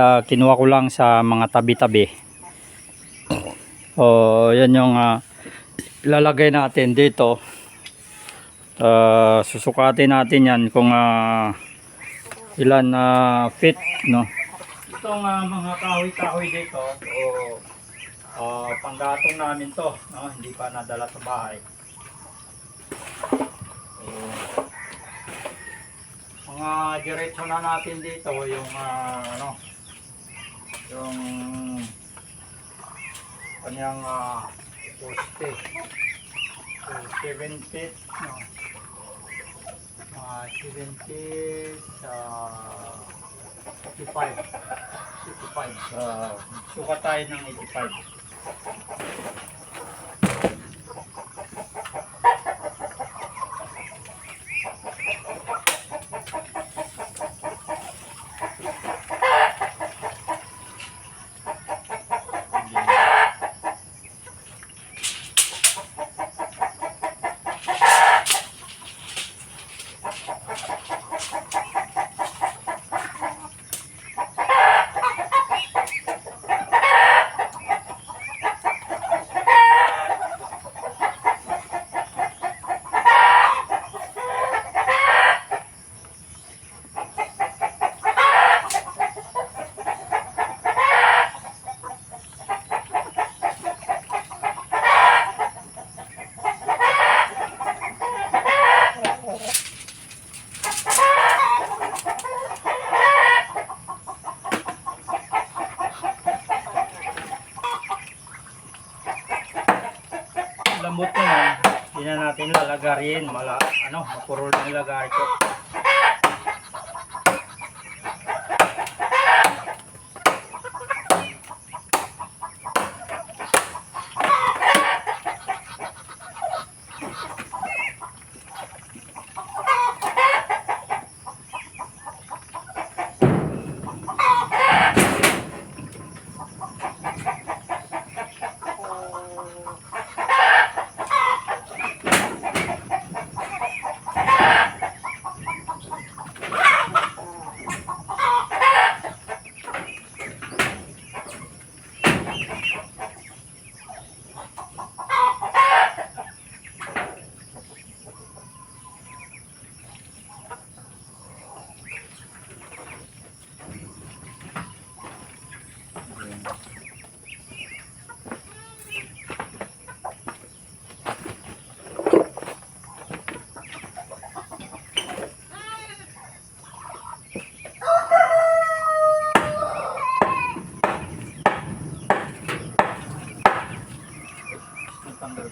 Ah, kinuha ko lang sa mga tabi-tabi. Oh, yan yung ah, ilalagay natin dito. Ah, susukatin natin yan kung ah, ilan na fit, no? Itong ah, mga kahoy-kahoy dito, o ah, panggatong namin to, no? Hindi pa nadala sa bahay. So, mga diretso na natin dito yung ah, ano yung kanyang uh, poste. So 7 feet no? Uh, 7 feet uh, 85 85 uh, suka tayo ng 85 lambot na yan, hindi na natin lalagarin, mala, ano, mapuro lang ilagay ko.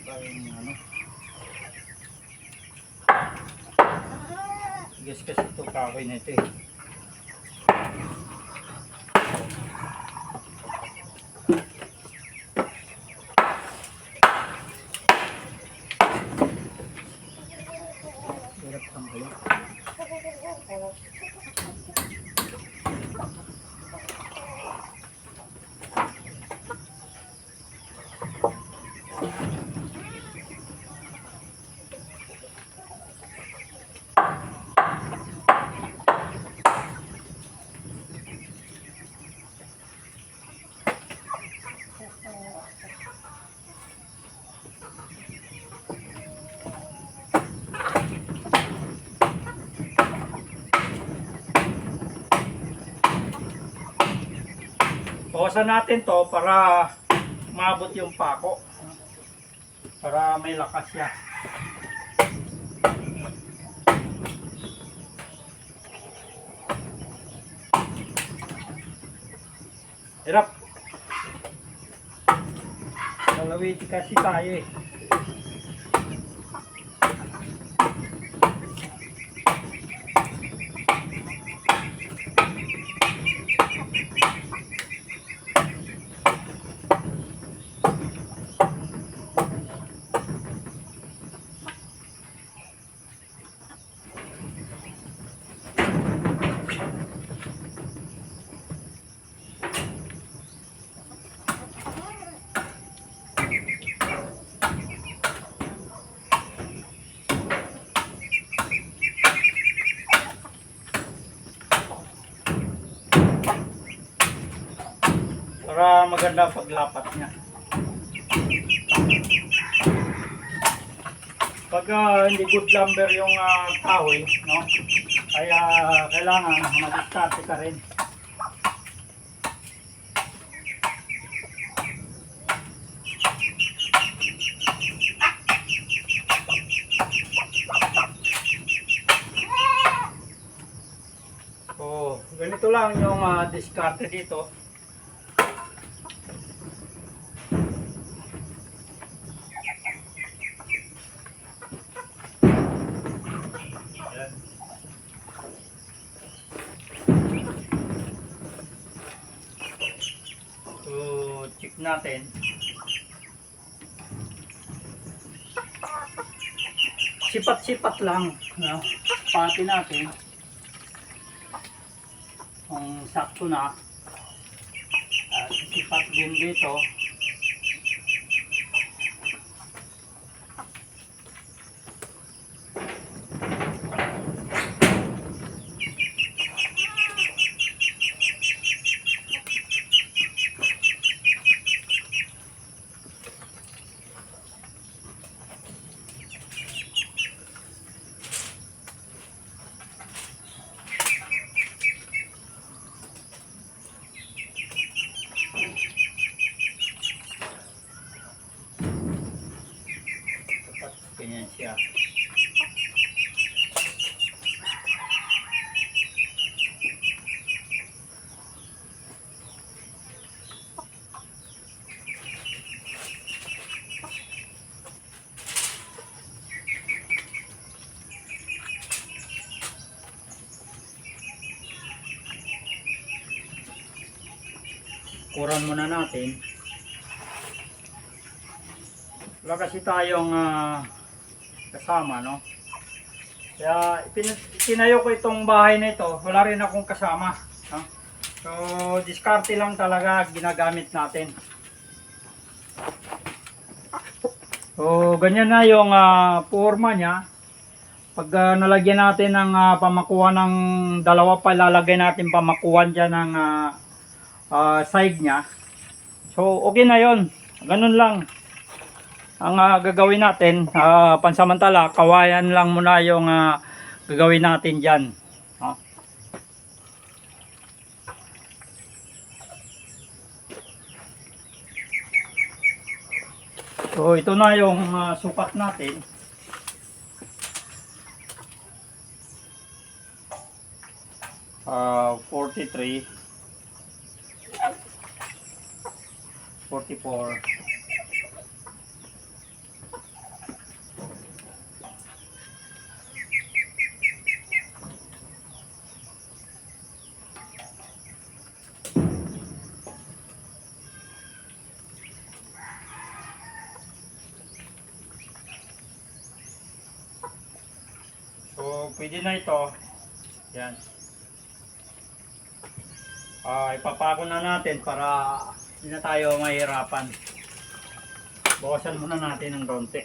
Pa yung ano. Guess kasi ito kahoy na ito eh. Hirap tanggalin. Bawasan natin to para maabot yung pako. Para may lakas siya. Hirap. Lalawiti kasi tayo eh. Maganda paglapat niya. Pag ah, hindi good lumber yung ah, kahoy, no? Kaya kailangan mag-start ka rin. So, ganito lang yung uh, diskarte dito. Natin. Sipat-sipat lang. No? Pati natin kung sakto na at sipat din dito dapat ganyan siya kuran muna natin. Wala kasi tayong ah, kasama no? Kaya itinayo ko itong bahay na ito. Wala rin akong kasama no? so diskarte lang talaga ginagamit natin. So ganyan na yung ah, forma niya. Pag ah, nalagyan natin ng ah, pamakuan ng dalawa pa lalagay natin pamakuan dyan ng ah, ah, side niya so okay na yon ganun lang ang ah, gagawin natin, ah, pansamantala, kawayan lang muna yung ah, gagawin natin dyan. Ah. So ito na yung ah, sukat natin. Ah, 43 44 So, pwede na ito. Yan. Ah, ipapako na natin para hindi na tayo mahirapan. Bawasan muna natin ng konti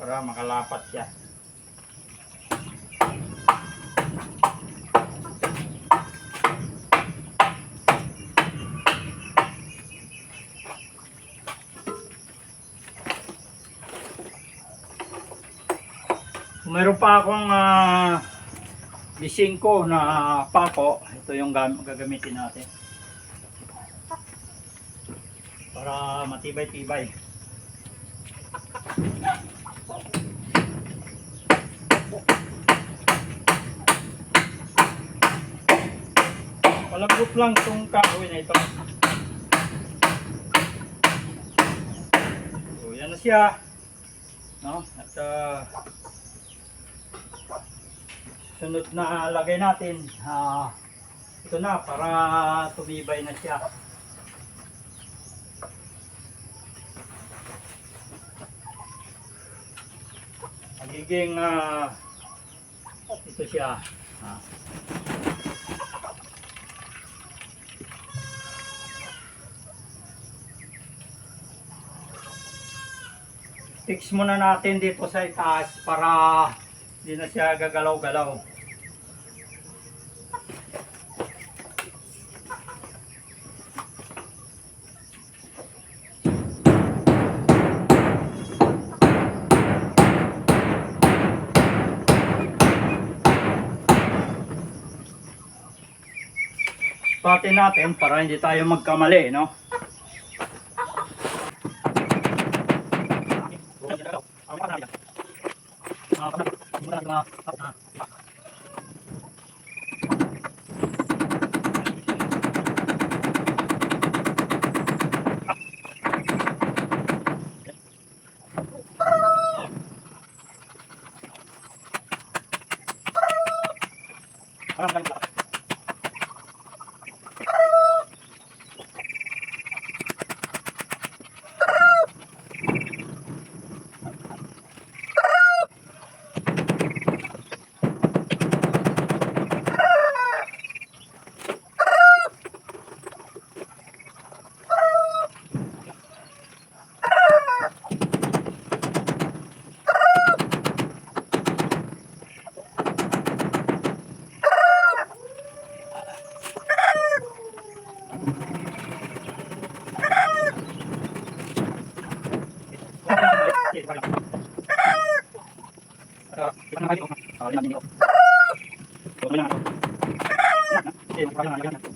para makalapat siya. Meron pa akong ah, bisingko na pako. Ito yung gam- gagamitin natin. Para matibay-tibay. Malambot lang itong kahoy na ito. So, yan na siya. No? At ah, sunod na lagay natin ah, ito na para tumibay na siya magiging ah, ito siya. Ah. fix muna natin dito sa itaas para hindi na siya gagalaw-galaw sukatin natin para hindi tayo magkamali, no?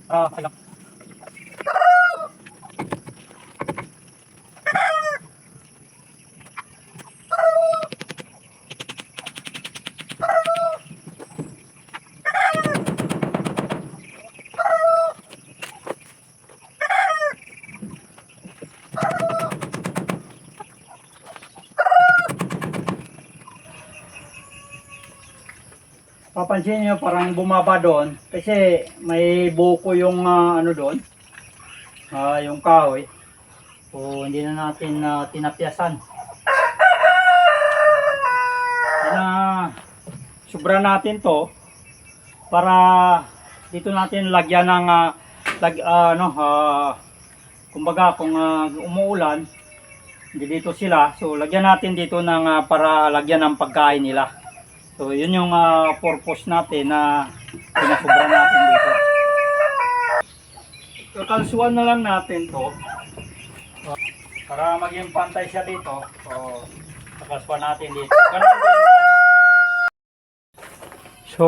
Ah, Papansin niyo parang bumaba doon kasi may buko yung ah, ano doon. Ah, yung kahoy. So hindi na natin na tinapyasan. Na sobra natin to para dito natin lagyan ng ah, lag, ah, ano ah, kumbaga kung ah, umuulan dito sila so lagyan natin dito ng ah, para lagyan ng pagkain nila So, yun yung ah, purpose natin na pinasubra natin dito. Kakalsuan na lang natin to. So, para maging pantay siya dito. So, kakalsuan natin dito. So,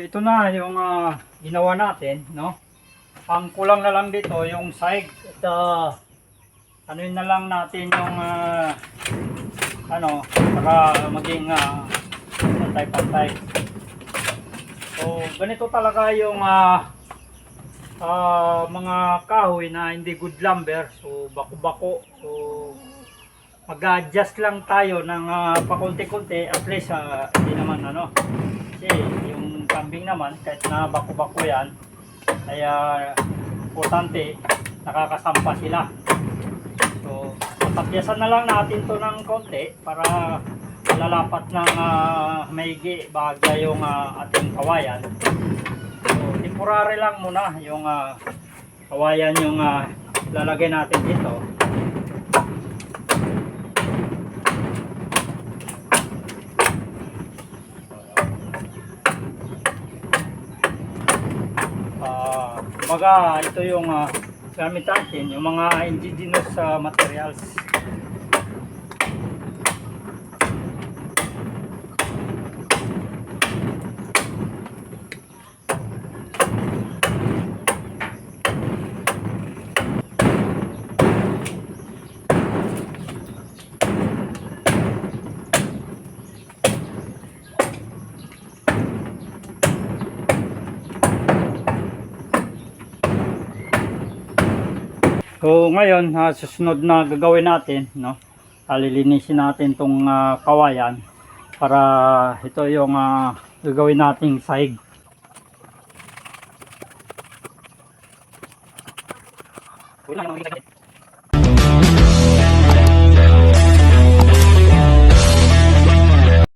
ito na yung ah, ginawa natin, no? Ang kulang na lang dito yung side at ah, ano yun na lang natin yung ah, ano, para maging ah, pantay-pantay. So, ganito talaga yung ah, ah, mga kahoy na hindi good lumber. So, bako-bako. So, mag-adjust lang tayo ng ah, pakunti-kunti. At least, ah, hindi naman ano. Kasi yung kambing naman, kahit na bako-bako yan, kaya importante, nakakasampa sila. So, tatapyasan na lang natin to ng konti para lalapat ng uh, maigi bagya yung ah, ating kawayan. So, temporary lang muna yung ah, kawayan yung ah, lalagay natin dito. Ah, kumbaga ito yung ah, gamit natin, yung mga indigenous ah, materials. So ngayon, ah, susunod na gagawin natin, no? Alilinisin natin tong ah, kawayan para ito yung ah, gagawin nating sahig. Wala namang